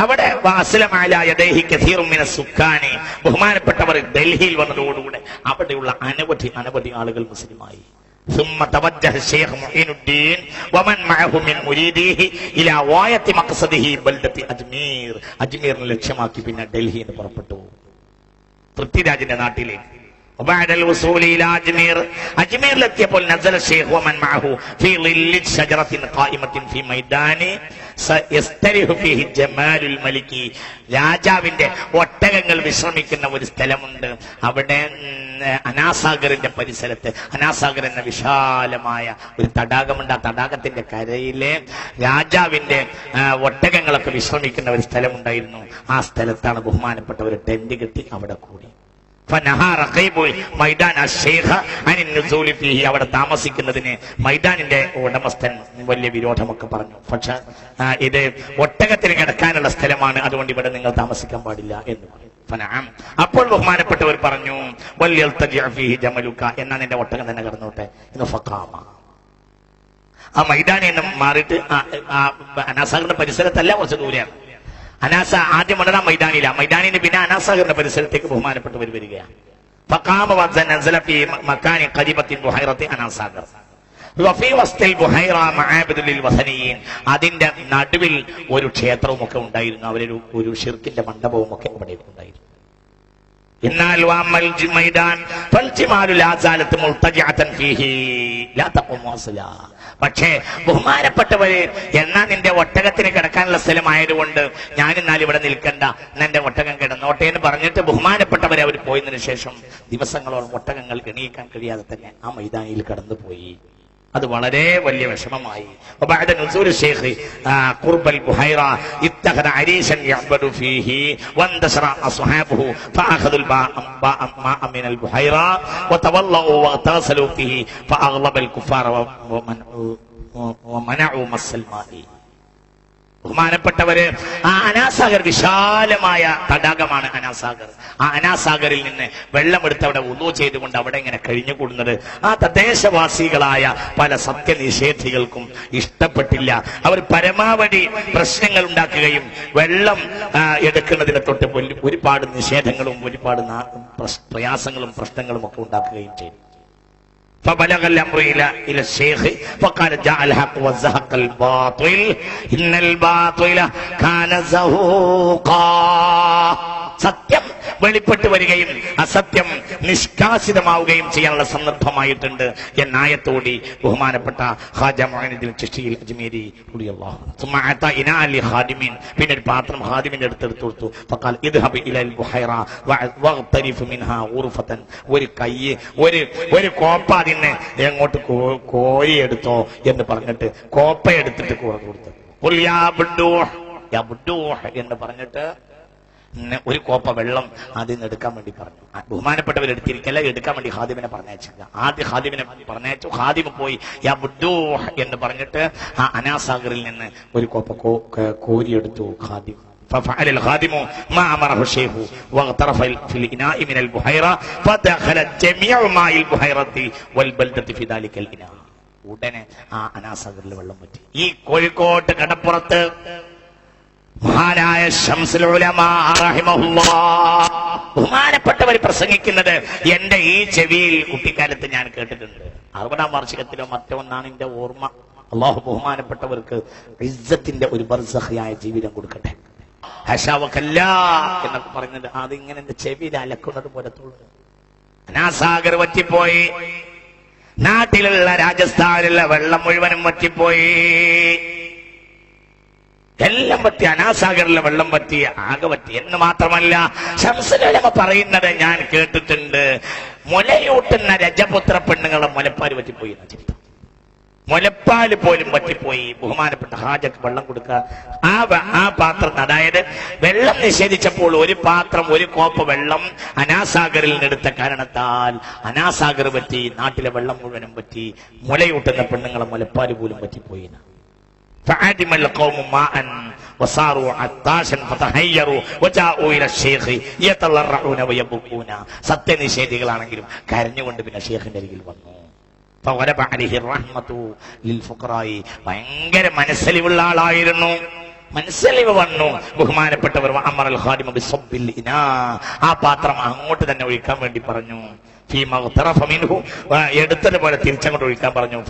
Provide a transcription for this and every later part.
അവിടെ സുഖാനി ബഹുമാനപ്പെട്ടവർ ഡൽഹിയിൽ വന്നതോടുകൂടെ അവിടെയുള്ള അനവധി അനവധി ആളുകൾ മുസ്ലിമായി ثم توجه الشيخ معين الدين ومن معه من مريديه الى غايه مقصده بلده അജ്മീർ അജ്മീറിനെ ലക്ഷ്യമാക്കി പിന്നെ ഡൽഹിയിൽ നിന്ന് പുറപ്പെട്ടു പൃഥ്വിരാജിന്റെ നാട്ടിലേക്ക് وبعد الوصول الى اجمير അജ്മീറിലെത്തിയപ്പോൾ നസല الشيخ ومن معه في ظل شجره قائمه في ميدان يستريح فيه جمال الملك രാജാവിന്റെ ഒട്ടകങ്ങൾ വിശ്രമിക്കുന്ന ഒരു സ്ഥലമുണ്ട് അവിടെ ഉം, അനാസാഗറിന്റെ പരിസരത്ത് അനാസാഗർ എന്ന വിശാലമായ ഒരു തടാകമുണ്ട് ആ തടാകത്തിന്റെ കരയിലെ രാജാവിന്റെ ആ, ഒട്ടകങ്ങളൊക്കെ വിശ്രമിക്കുന്ന ഒരു സ്ഥലമുണ്ടായിരുന്നു ആ സ്ഥലത്താണ് ബഹുമാനപ്പെട്ട ഒരു ടെന്റ് കെട്ടി അവിടെ കൂടി ഫനഹാ റഖീബുൽ അവിടെ താമസിക്കുന്നതിന് മൈദാനിന്റെ ഉടമസ്ഥൻ വലിയ വിരോധമൊക്കെ പറഞ്ഞു. പക്ഷെ ഇത് ഒട്ടകത്തിന് കിടക്കാനുള്ള സ്ഥലമാണ്. അതുകൊണ്ട് ഇവിടെ നിങ്ങൾ താമസിക്കാൻ പാടില്ല എന്ന് പറഞ്ഞു. അപ്പോൾ ബഹുമാനപ്പെട്ടവർ പറഞ്ഞു വല്യൽതജിഅ ഫീഹി ജമലുക എന്നാ നിന്റെ ഒട്ടകം തന്നെ കിടന്നോട്ടെ എന്ന് ഫക്കാമ ആ മൈതാനിൽ നിന്നും മാറിയിട്ട് അനാസാഗറിന്റെ പരിസരത്തല്ല കുറച്ച് ദൂരെയാണ്. അനാസ ആദ്യം വളരെ മൈതാനിയില്ല. മൈതാനിന് പിന്നെ അനാസാഗറിന്റെ പരിസരത്തേക്ക് ബഹുമാനപ്പെട്ടവർ വരികയാണ്. അതിന്റെ നടുവിൽ ഒരു ക്ഷേത്രവും ഒക്കെ ഉണ്ടായിരുന്നു. അവരൊരു ഒരു ഷിർക്കിന്റെ മണ്ഡപവും ഒക്കെ അവിടെ ഉണ്ടായിരുന്നു. മൈദാൻ ഫീഹി ലാ. പക്ഷേ ബഹുമാനപ്പെട്ടവര് എന്നാ നിന്റെ ഒട്ടകത്തിന് കിടക്കാനുള്ള സ്ഥലമായതുകൊണ്ട് ഞാൻ എന്നാൽ ഇവിടെ നിൽക്കണ്ട എന്റെ ഒട്ടകം കിടന്നോട്ടെ എന്ന് പറഞ്ഞിട്ട് ബഹുമാനപ്പെട്ടവരെ അവർ പോയതിനു ശേഷം ദിവസങ്ങളോളം ഒട്ടകങ്ങൾ എണീക്കാൻ കഴിയാതെ തന്നെ ആ മൈതാനിയിൽ കടന്നുപോയി അത് വളരെ വലിയ വിഷമമായി وبعد نزول الشيخ آه، قرب البحيرة اتخذ عريشا يعبد فيه واندشر أصحابه فأخذوا الماء ماء ماء من البحيرة وتولوا واغتسلوا فيه فأغلب الكفار ومنعوا ومنعوا مس الماء ബഹുമാനപ്പെട്ടവര് ആ അനാസാഗർ വിശാലമായ തടാകമാണ് അനാസാഗർ. ആ അനാസാഗറിൽ നിന്ന് വെള്ളമെടുത്ത് അവിടെ ഉന്നു ചെയ്തുകൊണ്ട് അവിടെ ഇങ്ങനെ കഴിഞ്ഞുകൂടുന്നത്. ആ തദ്ദേശവാസികളായ പല സത്യനിഷേധികൾക്കും ഇഷ്ടപ്പെട്ടില്ല. അവർ പരമാവധി പ്രശ്നങ്ങൾ ഉണ്ടാക്കുകയും വെള്ളം എടുക്കുന്നതിനെ തൊട്ട് ഒരുപാട് നിഷേധങ്ങളും ഒരുപാട് പ്രയാസങ്ങളും പ്രശ്നങ്ങളും ഒക്കെ ഉണ്ടാക്കുകയും ചെയ്തു. فبلغ الامر الى الى الشيخ فقال جاء الحق وزهق الباطل ان الباطل كان زهوقا വെളിപ്പെട്ട് വരികയും അസത്യം നിഷ്കാസിതമാവുകയും ചെയ്യാനുള്ള സന്ദർഭമായിട്ടുണ്ട്. എന്നായത്തോടി ബഹുമാനപ്പെട്ട ഹാജ മൊഹനുദ്ദീൻ ചിഷ്ടിയിൽ അജ്മീരി പിന്നെ ഒരു പാത്രം ഹാദിമിന്റെ അടുത്ത് എടുത്തു കൊടുത്തു. ഫക്കാൽ ഇത് ഒരു കൈ ഒരു ഒരു കോപ്പ അതിനെ എങ്ങോട്ട് കോരി എടുത്തോ എന്ന് പറഞ്ഞിട്ട് കോപ്പ എടുത്തിട്ട് കൊടുത്തു. കൊടുത്തു എന്ന് പറഞ്ഞിട്ട് ഒരു കോപ്പ വെള്ളം അതിൽ നിന്ന് എടുക്കാൻ വേണ്ടി പറഞ്ഞു ആ ബഹുമാനപ്പെട്ടവർ എടുത്തിരിക്കല്ല എടുക്കാൻ വേണ്ടി ഹാദിമിനെ പറഞ്ഞയച്ചില്ല ആദ്യ ഹാദിമിനെ പറഞ്ഞയച്ചു ഹാദിമ് പോയി യാ ബുദ്ദൂഹ് എന്ന് പറഞ്ഞിട്ട് ആ അനാസാഗറിൽ നിന്ന് ഒരു കോപ്പ കോ- ക- കോരിയെടുത്തു ഹാദിം ففعل الخادم ما امره الشيخ واغترف في الاناء من البحيره فدخل جميع ماء البحيره والبلده في ذلك الاناء ഉടനെ ആ അനാസാഗറിൽ വെള്ളം പറ്റി ഈ കോഴിക്കോട്ട് കടപ്പുറത്ത് മഹാനായ ബഹുമാനപ്പെട്ടവർ പ്രസംഗിക്കുന്നത് എന്റെ ഈ ചെവിയിൽ കുട്ടിക്കാലത്ത് ഞാൻ കേട്ടിട്ടുണ്ട്. അറുപതാം വാർഷികത്തിലോ മറ്റോ ഒന്നാണ് എന്റെ ഓർമ്മ. അള്ളാഹു ബഹുമാനപ്പെട്ടവർക്ക് ഇജ്ജത്തിന്റെ ഒരു ബർസഹയായ ജീവിതം കൊടുക്കട്ടെ. ഹഷാവക്കല്ല എന്നൊക്കെ പറയുന്നത് അതിങ്ങനെ എന്റെ ചെവിയിൽ അലക്കുന്നത് പോലെ തോന്നുന്നു. അനാസാഗർ വറ്റിപ്പോയി. നാട്ടിലുള്ള രാജസ്ഥാനിലുള്ള വെള്ളം മുഴുവനും വറ്റിപ്പോയി. എല്ലാം പറ്റി അനാസാഗറിലെ വെള്ളം പറ്റി ആകെ പറ്റി എന്ന് മാത്രമല്ല ശംസലമ പറയുന്നത് ഞാൻ കേട്ടിട്ടുണ്ട്. മുലയൂട്ടുന്ന രജപുത്ര പെണ്ണുങ്ങളെ മുലപ്പാൽ പറ്റിപ്പോയി എന്ന ചരിത്രം മുലപ്പാൽ പോലും പറ്റിപ്പോയി. ബഹുമാനപ്പെട്ട ഹാജക്ക് വെള്ളം കൊടുക്കുക. ആ ആ പാത്രം അതായത് വെള്ളം നിഷേധിച്ചപ്പോൾ ഒരു പാത്രം ഒരു കോപ്പ് വെള്ളം അനാസാഗറിൽ നിന്നെടുത്ത കാരണത്താൽ അനാസാഗർ പറ്റി നാട്ടിലെ വെള്ളം മുഴുവനും പറ്റി മുലയൂട്ടുന്ന പെണ്ണുങ്ങളെ മുലപ്പാൽ പോലും പറ്റിപ്പോയി എന്നാ. فعدم القوم ماء وصاروا عطاشا فتحيروا وجاءوا الى الشيخ يتضرعون ويبكون സത്യനിഷേധികളാണെങ്കിലും കരഞ്ഞുകൊണ്ട് പിന്നെ ഷേഖിന്റെ അരികിൽ വന്നു فغلب عليه الرحمة للفقراء ഭയങ്കര മനസ്സലിവുള്ള ആളായിരുന്നു മനസ്സിലിവ് വന്നു. ബഹുമാനപ്പെട്ടവർ അമറൽ. ആ പാത്രം അങ്ങോട്ട് തന്നെ ഒഴിക്കാൻ വേണ്ടി പറഞ്ഞു. ആ, എടുത്തതുപോലെ തിരിച്ചങ്ങോട്ട് ഒഴിക്കാൻ പറഞ്ഞു.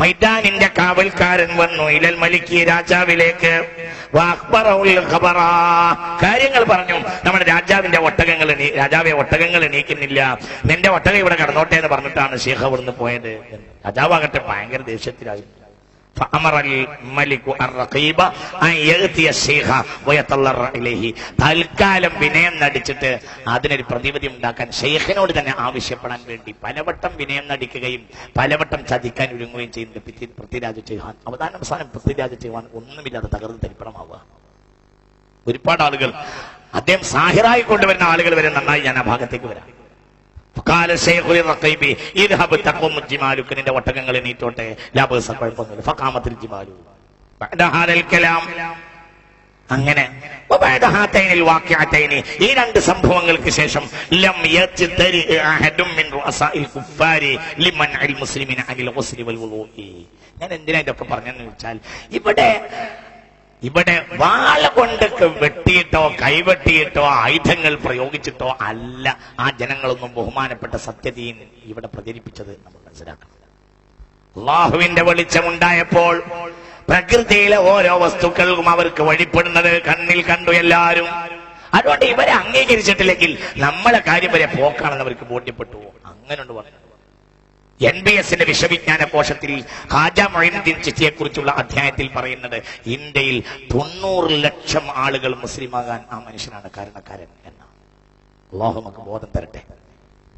മൈദാനിന്റെ കാവൽക്കാരൻ വന്നു. ഇലൽ മലിക്ക് രാജാവിലേക്ക്. കാര്യങ്ങൾ പറഞ്ഞു. നമ്മുടെ രാജാവിന്റെ ഒട്ടകങ്ങൾ രാജാവെ ഒട്ടകങ്ങൾ എണീക്കുന്നില്ല നിന്റെ ഒട്ടകം ഇവിടെ കടന്നോട്ടെ എന്ന് പറഞ്ഞിട്ടാണ് ശേഖ അവിടുന്ന് പോയത്. രാജാവാകട്ടെ ഭയങ്കര ദേഷ്യത്തിലായിരുന്നു فأمر الملك الرقيب أن يأتي الشيخ ويتضرع إليه. തൽക്കാലം വിനയം നടിച്ചിട്ട് അതിനൊരു പ്രതിവിധി ഉണ്ടാക്കാൻ ഷെയ്ഖിനോട് തന്നെ ആവശ്യപ്പെടാൻ വേണ്ടി പലവട്ടം വിനയം നടിക്കുകയും പലവട്ടം ചതിക്കാൻ ഒരുങ്ങുകയും ചെയ്യുന്ന പൃഥ്വി- പൃഥ്വിരാജ് ചൗഹാൻ അവസാന അവസാനം പൃഥ്വിരാജ് ചൗഹാൻ ഒന്നുമില്ലാതെ തകർന്ന് തരിപ്പണമാവുക ഒരുപാട് ആളുകൾ അദ്ദേഹം സാഹിറായി കൊണ്ടുവരുന്ന ആളുകൾ വരെ നന്നായി ഞാൻ ആ ഭാഗത്തേക്ക് വരാം നിന്റെ ഒട്ടകങ്ങൾ ഫഖാമത്തിൽ ജിമാലു. അങ്ങനെ. ഈ രണ്ട് സംഭവങ്ങൾക്ക് ശേഷം ലം യജ്തരി അഹദും മിൻ റുഅസാഇൽ കുഫാരി ലിമൻഇൽ മുസ്ലിമീന അനിൽ ഗുസ്ലി വൽ വുളൂഇ. ഞാൻ എന്തിനാ ഇതൊക്കെ പറഞ്ഞെന്ന് വെച്ചാൽ ഇവിടെ ഇവിടെ വാള കൊണ്ട് വെട്ടിയിട്ടോ കൈവെട്ടിയിട്ടോ ആയുധങ്ങൾ പ്രയോഗിച്ചിട്ടോ അല്ല. ആ ജനങ്ങളൊന്നും ബഹുമാനപ്പെട്ട സത്യതയും ഇവിടെ പ്രചരിപ്പിച്ചത് നമ്മൾ മനസ്സിലാക്കണം. അള്ളാഹുവിന്റെ വെളിച്ചമുണ്ടായപ്പോൾ പ്രകൃതിയിലെ ഓരോ വസ്തുക്കൾക്കും അവർക്ക് വഴിപ്പെടുന്നത് കണ്ണിൽ കണ്ടു എല്ലാവരും. അതുകൊണ്ട് ഇവരെ അംഗീകരിച്ചിട്ടില്ലെങ്കിൽ നമ്മളെ കാര്യം വരെ പോക്കാണെന്ന് അവർക്ക് ബോധ്യപ്പെട്ടു. അങ്ങനെ പറഞ്ഞു എൻ ബി എസിന്റെ വിശ്വവിജ്ഞാന കോശത്തിൽ മൊയിനുദ്ദീൻ ചിറ്റിയെ കുറിച്ചുള്ള അധ്യായത്തിൽ പറയുന്നത് ഇന്ത്യയിൽ തൊണ്ണൂറ് ലക്ഷം ആളുകൾ മുസ്ലിമാകാൻ ആ മനുഷ്യനാണ് കാരണക്കാരൻ എന്ന അള്ളാഹു നമുക്ക് ബോധം തരട്ടെ.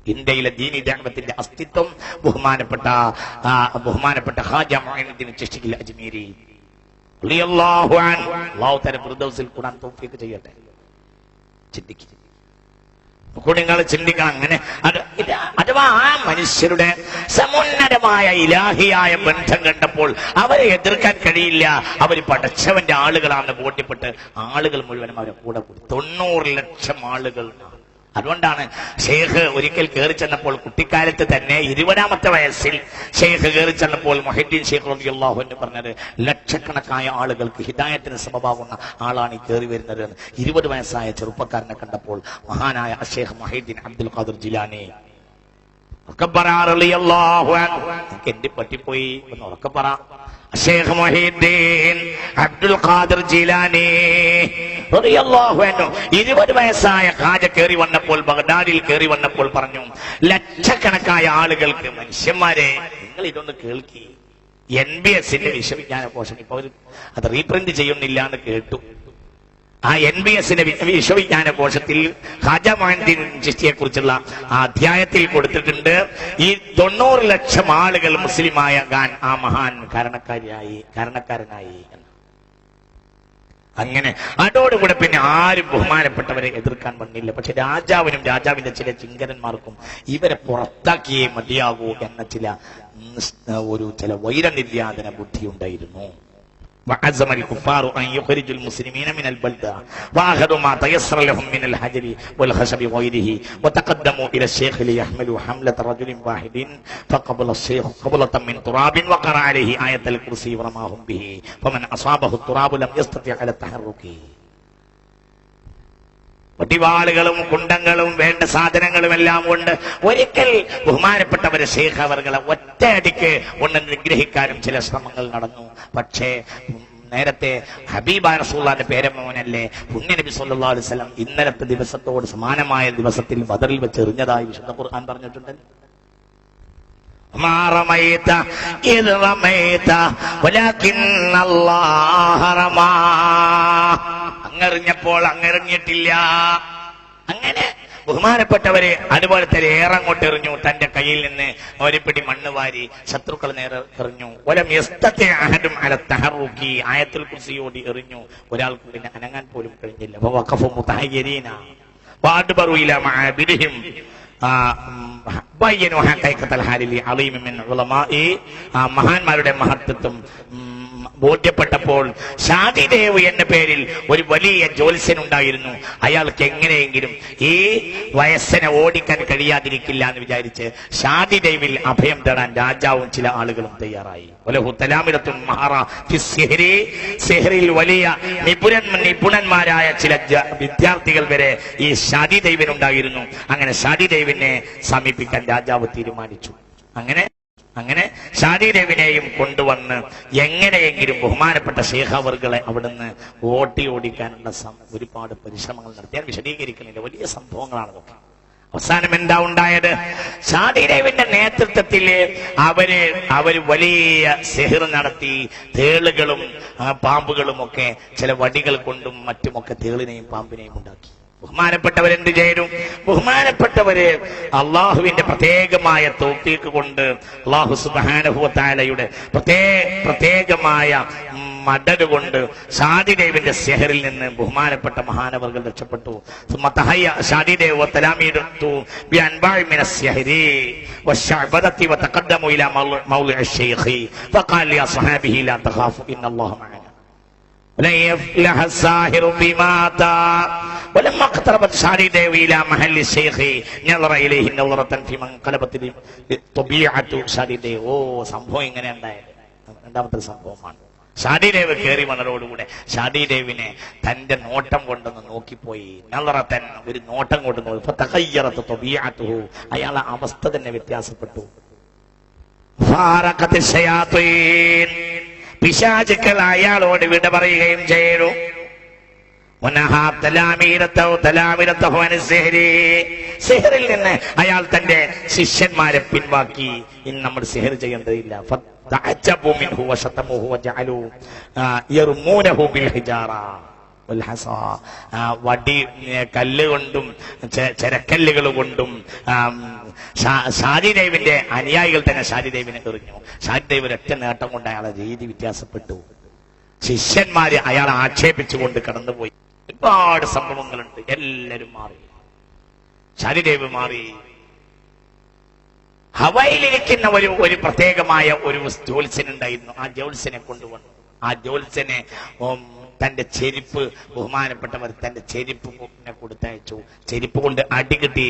ഇന്ത്യയിലെ ദീനി ദാമത്തിന്റെ അസ്തിത്വം ബഹുമാനപ്പെട്ട ബഹുമാനപ്പെട്ട ഹാജ മൊയിനുദ്ദീൻ ചിഷ്ടിക്കിൽ അജ്മീരി. അള്ളാഹു തല ചെയ്യട്ടെ. ഖുർആൻ ചെയ്യട്ടെ നിങ്ങൾ ചിന്തിക്കണം അങ്ങനെ അഥവാ ആ മനുഷ്യരുടെ സമുന്നതമായ ഇലാഹിയായ ബന്ധം കണ്ടപ്പോൾ അവരെ എതിർക്കാൻ കഴിയില്ല. അവർ പടച്ചവന്റെ ആളുകളാണെന്ന് ബോധ്യപ്പെട്ട് ആളുകൾ മുഴുവനും അവരെ കൂടെ കൂടി തൊണ്ണൂറ് ലക്ഷം ആളുകൾ അതുകൊണ്ടാണ് ഷെയ്ഖ് ഒരിക്കൽ കയറി ചെന്നപ്പോൾ കുട്ടിക്കാലത്ത് തന്നെ ഇരുപതാമത്തെ വയസ്സിൽ ഷെയ്ഖ് കയറി ചെന്നപ്പോൾ മൊഹിദ്ദീൻ ഷെയ്ഖ് റളിയല്ലാഹു അൻഹു പറഞ്ഞത് ലക്ഷക്കണക്കായ ആളുകൾക്ക് ഹിദായത്തിന് സമമാകുന്ന ആളാണ് ഈ കയറി വരുന്നത് എന്ന്. ഇരുപത് വയസ്സായ ചെറുപ്പക്കാരനെ കണ്ടപ്പോൾ മഹാനായ ഷെയ്ഖ് മൊഹീദ്ദീൻ അബ്ദുൽ ഖാദർ ജിലാനി ഉറക്കപ്പറ. എനിക്ക് എന്റെ പറ്റിപ്പോയി ഒന്ന് ഉറക്കെ ഷെയ്ഖ് മൊഹീദ്ദീൻ അബ്ദുൽ ഖാദർ ജീലാനി ഇരുപത് വയസ്സായ ഖാജ കയറി വന്നപ്പോൾ ബഗ്ദാദിൽ കയറി വന്നപ്പോൾ പറഞ്ഞു ലക്ഷക്കണക്കായ ആളുകൾക്ക് മനുഷ്യന്മാരെ നിങ്ങൾ ഇതൊന്ന് കേൾക്കി. എൻ ബി എസിന്റെ വിശ്വവിജ്ഞാന കോശം ഇപ്പൊ അത് റീപ്രിന്റ് ചെയ്യുന്നില്ല എന്ന് കേട്ടു. ആ എൻ ബി എസിന്റെ വിശ്വവിജ്ഞാന കോശത്തിൽ മൊഹദ്ദീൻ ചിസ്തിയെ കുറിച്ചുള്ള ആ അധ്യായത്തിൽ കൊടുത്തിട്ടുണ്ട്. ഈ തൊണ്ണൂറ് ലക്ഷം ആളുകൾ മുസ്ലിമായ ഖാൻ ആ മഹാൻ കാരണക്കാരിയായി കാരണക്കാരനായി. അങ്ങനെ അതോടുകൂടെ പിന്നെ ആരും ബഹുമാനപ്പെട്ടവരെ എതിർക്കാൻ വന്നില്ല. പക്ഷെ രാജാവിനും രാജാവിന്റെ ചില ചിങ്കരന്മാർക്കും ഇവരെ പുറത്താക്കിയേ മതിയാകൂ എന്ന ചില ഒരു ചില വൈരനിര്യാതന ബുദ്ധി ഉണ്ടായിരുന്നു وعزم الكفار أن يخرجوا المسلمين من البلدة. وأخذوا ما تيسر لهم من الحجر والخشب وغيره وتقدموا إلى الشيخ ليحملوا حملة رجل واحد. فقبل الشيخ قبلة من تراب وقرأ عليه آية الكرسي ورماهم به. فمن أصابه التراب لم يستطع على التحرك. വടിവാളുകളും കുണ്ടങ്ങളും വേണ്ട സാധനങ്ങളും എല്ലാം കൊണ്ട് ഒരിക്കൽ ബഹുമാനപ്പെട്ടവരെ ശേഖ അവർകളെ ഒറ്റയടിക്ക് ഒന്ന് നിഗ്രഹിക്കാനും ചില ശ്രമങ്ങൾ നടന്നു പക്ഷേ ഉം, നേരത്തെ ഹബീബ റസൂള്ളാന്റെ പേരമോനല്ലേ പുണ്യനബി സല്ലല്ലാഹു അലൈഹി വസല്ലം ഇന്നലത്തെ ദിവസത്തോട് സമാനമായ ദിവസത്തിൽ ബദറിൽ വെച്ച് എറിഞ്ഞതായി വിശുദ്ധ ഖുർആൻ പറഞ്ഞിട്ടുണ്ട് ما رميت إذ رميت ولكن الله رمى അങ്ങെറിഞ്ഞപ്പോൾ അങ്ങെറിഞ്ഞിട്ടില്ല. അങ്ങനെ ബഹുമാനപ്പെട്ടവരെ അതുപോലെ തന്നെ അങ്ങോട്ട് എറിഞ്ഞു. തന്റെ കയ്യിൽ നിന്ന് ഒരു പിടി മണ്ണ് വാരി ശത്രുക്കൾ നേരെ എറിഞ്ഞു. ഒരം എസ്തത്തെ അഹദും അല തഹറൂക്കി ആയത്തിൽ കുസിയോടി എറിഞ്ഞു. ഒരാൾക്ക് പിന്നെ അനങ്ങാൻ പോലും കഴിഞ്ഞില്ല. ആ, മഹാന്മാരുടെ മഹത്വത്വം ബോധ്യപ്പെട്ടപ്പോൾ ഷാദിദേവ് എന്ന പേരിൽ ഒരു വലിയ ജ്യോത്സ്യൻ ഉണ്ടായിരുന്നു അയാൾക്ക് എങ്ങനെയെങ്കിലും ഈ വയസ്സിനെ ഓടിക്കാൻ കഴിയാതിരിക്കില്ല എന്ന് വിചാരിച്ച് ഷാദിദേവിൽ അഭയം തേടാൻ രാജാവും ചില ആളുകളും തയ്യാറായി. സെഹറിൽ വലിയ നിപുണൻ നിപുണന്മാരായ ചില വിദ്യാർത്ഥികൾ വരെ ഈ ഷാദിദേവിനുണ്ടായിരുന്നു അങ്ങനെ ഷാദിദേവിനെ സമീപിക്കാൻ രാജാവ് തീരുമാനിച്ചു. അങ്ങനെ അങ്ങനെ ഷാദിദേവിനെയും കൊണ്ടുവന്ന് എങ്ങനെയെങ്കിലും ബഹുമാനപ്പെട്ട ശേഖാവർകളെ അവിടുന്ന് ഓട്ടി ഓടിക്കാനുള്ള ഒരുപാട് പരിശ്രമങ്ങൾ നടത്തിയാൽ വിശദീകരിക്കുന്നില്ല. വലിയ സംഭവങ്ങളാണ് അതൊക്കെ. അവസാനം എന്താ ഉണ്ടായത്? ഷാദിദേവിന്റെ നേതൃത്വത്തിൽ അവർ അവർ വലിയ സെഹിർ നടത്തി. തേളുകളും പാമ്പുകളും ഒക്കെ ചില വടികൾ കൊണ്ടും മറ്റുമൊക്കെ തേളിനെയും പാമ്പിനെയും ഉണ്ടാക്കി. ബഹുമാനപ്പെട്ടവരെന്ത് ചെയ്തു ബഹുമാനപ്പെട്ടവര് അള്ളാഹുവിന്റെ പ്രത്യേകമായ തോഫീക്ക് കൊണ്ട് അള്ളാഹു സുബാനുഭവത്താലയുടെ പ്രത്യേക പ്രത്യേകമായ മടല് കൊണ്ട് ഷാദിദേവിന്റെ സെഹറിൽ നിന്ന് ബഹുമാനപ്പെട്ട മഹാനവർകൾ രക്ഷപ്പെട്ടു ثم تهيأ شاديديو وتلاميذه بأنواع من السحر والشعبذة وتقدموا إلى مول- موضع الشيخ فقال لأصحابه لا تخافوا إن الله معنا ولما اقتربت شاديديو إلى محل الشيخ نظر إليه نظرة في من قلبت طبيعة شاديديو ഓ സംഭവം ഇങ്ങനെ ഉണ്ടായത് രണ്ടാമത്തെ സംഭവമാണ് ഷാഡിദേവ് കയറി വന്നതോടുകൂടെ ഷാഡിദേവിനെ തന്റെ നോട്ടം കൊണ്ടൊന്ന് നോക്കിപ്പോയി നല്ലറത്തൻ ഒരു നോട്ടം കൊണ്ട് നോക്കി ഇപ്പൊ തകയ്യറത്ത് തൊബിയാത്തുഹു അയാളെ അവസ്ഥ തന്നെ വ്യത്യാസപ്പെട്ടു ഫാറഖത്ത് ശയാത്വീൻ. പിശാചുക്കൾ അയാളോട് വിട പറയുകയും ചെയ്തു. സിഹറിൽ നിന്ന് അയാൾ തന്റെ ശിഷ്യന്മാരെ പിൻവാക്കി. ഇനി നമ്മൾ സിഹർ ചെയ്യേണ്ടതില്ല. ഫതഅജബു മിൻഹു വശതമുഹു വജഅലു. യർമൂനഹു ബിൽ ഹിജാറ ആ, വടി കല്ല് കൊണ്ടും ചെരക്കല്ലുകൾ കൊണ്ടും ഷാജിദേവിന്റെ അനുയായികൾ തന്നെ ഷാജിദേവിനെ എറിഞ്ഞു. ഷാജിദേവ് ഒറ്റ നേട്ടം കൊണ്ട് അയാളെ രീതി വ്യത്യാസപ്പെട്ടു. ശിഷ്യന്മാര് അയാളെ ആക്ഷേപിച്ചുകൊണ്ട് കടന്നുപോയി. ഒരുപാട് സംഭവങ്ങളുണ്ട്. എല്ലാരും മാറി. ഷാജിദേവ് മാറി. ഹവയിലിരിക്കുന്ന ഒരു ഒരു പ്രത്യേകമായ ഒരു ജ്യോത്സ്യനുണ്ടായിരുന്നു ആ ജ്യോത്സ്യനെ കൊണ്ടുവന്നു. ആ ജ്യോത്സ്യനെ തന്റെ ചെരുപ്പ് ബഹുമാനപ്പെട്ടവർ തന്റെ ചെരുപ്പ് കൊടുത്തയച്ചു. ചെരുപ്പ് കൊണ്ട് അടി കിട്ടി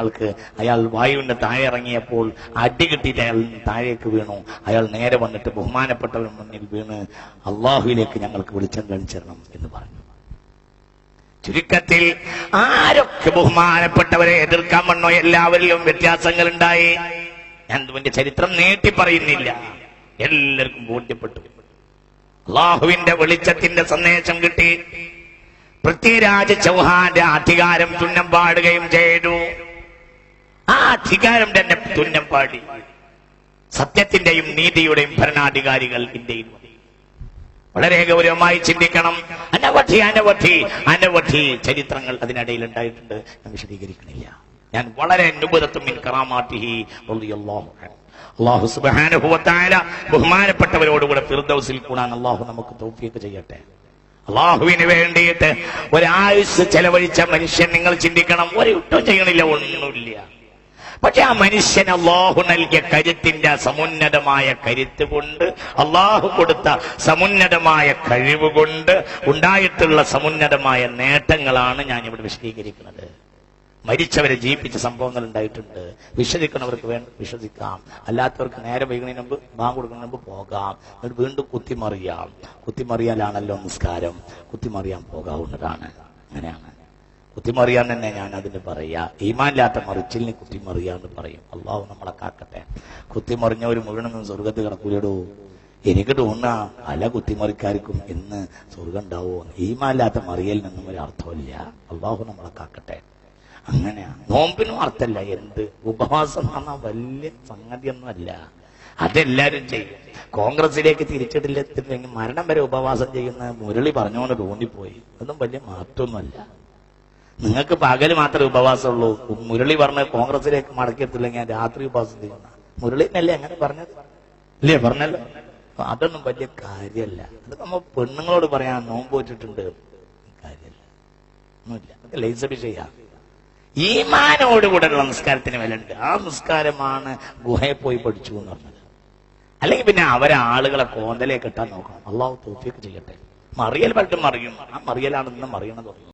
ആൾക്ക് അയാൾ വായുവിന്റെ താഴെ ഇറങ്ങിയപ്പോൾ അടി കിട്ടിയിട്ട് അയാൾ താഴേക്ക് വീണു. അയാൾ നേരെ വന്നിട്ട് ബഹുമാനപ്പെട്ടവർ മുന്നിൽ വീണ് അള്ളാഹുവിലേക്ക് ഞങ്ങൾക്ക് വെളിച്ചം കാണിച്ചിരണം എന്ന് പറഞ്ഞു. ചുരുക്കത്തിൽ ആരൊക്കെ ബഹുമാനപ്പെട്ടവരെ എതിർക്കാൻ വന്നോ? എല്ലാവരിലും വ്യത്യാസങ്ങൾ ഉണ്ടായി ഞാൻ ചരിത്രം നീട്ടി പറയുന്നില്ല. എല്ലാവർക്കും ബോധ്യപ്പെട്ടു. അള്ളാഹുവിന്റെ വെളിച്ചത്തിന്റെ സന്ദേശം കിട്ടി. പൃഥ്വിരാജ് ചൗഹാന്റെ അധികാരം തുന്നം പാടുകയും ചെയ്തു. ആ അധികാരം തന്നെ തുന്നം പാടി. സത്യത്തിന്റെയും നീതിയുടെയും ഭരണാധികാരികൾ ഇന്ത്യയിൽ വളരെ ഗൗരവമായി ചിന്തിക്കണം. അനവധി അനവധി അനവധി ചരിത്രങ്ങൾ അതിനിടയിൽ ഉണ്ടായിട്ടുണ്ട്. ഞാൻ വിശദീകരിക്കണില്ല. ഞാൻ വളരെ വ തആല ബഹുമാനപ്പെട്ടവരോടുകൂടെ കൂടാൻ അള്ളാഹു നമുക്ക് തൗഫീഖ് ചെയ്യട്ടെ. അള്ളാഹുവിന് വേണ്ടിയിട്ട് ഒരായുസ് ചെലവഴിച്ച മനുഷ്യൻ നിങ്ങൾ ചിന്തിക്കണം ഒരു യുദ്ധം ചെയ്യണില്ല ഒന്നുമില്ല. പക്ഷെ ആ മനുഷ്യൻ അള്ളാഹു നൽകിയ കരുത്തിന്റെ സമുന്നതമായ കരുത്ത് കൊണ്ട് അള്ളാഹു കൊടുത്ത സമുന്നതമായ കഴിവ് കൊണ്ട് ഉണ്ടായിട്ടുള്ള സമുന്നതമായ നേട്ടങ്ങളാണ് ഞാൻ ഇവിടെ വിശദീകരിക്കുന്നത്. മരിച്ചവരെ ജീവിപ്പിച്ച സംഭവങ്ങൾ ഉണ്ടായിട്ടുണ്ട് വിശ്വസിക്കുന്നവർക്ക് വേണ്ട വിശ്വസിക്കാം. അല്ലാത്തവർക്ക് നേരെ വൈകുന്നതിന് മുമ്പ് ബാങ്ക് കൊടുക്കുന്നതിന് മുമ്പ് പോകാം. എന്നിട്ട് വീണ്ടും കുത്തിമറിയാം. കുത്തിമറിയാലാണല്ലോ നിസ്കാരം. കുത്തിമറിയാൻ പോകാവുന്നതാണ്. അങ്ങനെയാണ്. കുത്തിമറിയാൻ തന്നെ ഞാൻ അതിന് പറയാ. ഈമാനില്ലാത്ത മറിച്ചിലിന് കുത്തിമറിയാന്ന് പറയും. അള്ളാഹു നമ്മളെ കാക്കട്ടെ. കുത്തിമറിഞ്ഞവർ മുഴുവനൊന്നും സ്വർഗത്ത് കിടക്കൂലടോ. എനിക്ക് തോന്നുന്ന പല കുത്തിമറിക്കാർക്കും ഇന്ന് സ്വർഗം ഉണ്ടാവോ ഈമാനില്ലാത്ത മറിയലിനൊന്നും ഒരു അർത്ഥമില്ല അള്ളാഹു നമ്മളെ കാക്കട്ടെ. അങ്ങനെയാണ്. നോമ്പിനും അർത്ഥമല്ല എന്ത് ഉപവാസം എന്ന് വലിയ സംഗതി അല്ല അതെല്ലാരും ചെയ്യും. കോൺഗ്രസിലേക്ക് തിരിച്ചിട്ടില്ലെത്തില്ലെങ്കിൽ മരണം വരെ ഉപവാസം ചെയ്യുന്ന മുരളി പറഞ്ഞുകൊണ്ട് തോന്നിപ്പോയി. അതൊന്നും വലിയ മാറ്റമൊന്നുമല്ല നിങ്ങൾക്ക് പകൽ മാത്രമേ ഉപവാസമുള്ളൂ. മുരളി പറഞ്ഞ കോൺഗ്രസിലേക്ക് മടക്കിയെത്തില്ലെങ്കിൽ രാത്രി ഉപവാസം ചെയ്യുന്ന മുരളി എന്നല്ലേ അങ്ങനെ പറഞ്ഞത്? അല്ലേ പറഞ്ഞല്ലോ? അതൊന്നും വലിയ കാര്യമല്ല. അത് നമ്മ പെണ്ണുങ്ങളോട് പറയാൻ നോമ്പ് വെച്ചിട്ടുണ്ട്. കാര്യമല്ല. ഒന്നുമില്ല. ലൈസബി ചെയ്യാം ഈമാനോടുകൂടെയുള്ള നിസ്കാരത്തിന് വിലയുണ്ട് ആ നിസ്കാരമാണ് ഗുഹയെ പോയി പഠിച്ചു എന്ന് പറഞ്ഞത്. അല്ലെങ്കിൽ പിന്നെ അവരെ ആളുകളെ കോന്തലേ കെട്ടാൻ നോക്കണം. അള്ളാഹു തോഫിയൊക്കെ ചെയ്യട്ടെ. മറിയൽ പലട്ടും മറിയും. ആ മറിയലാണ് ഇന്ന് മറിയണത്.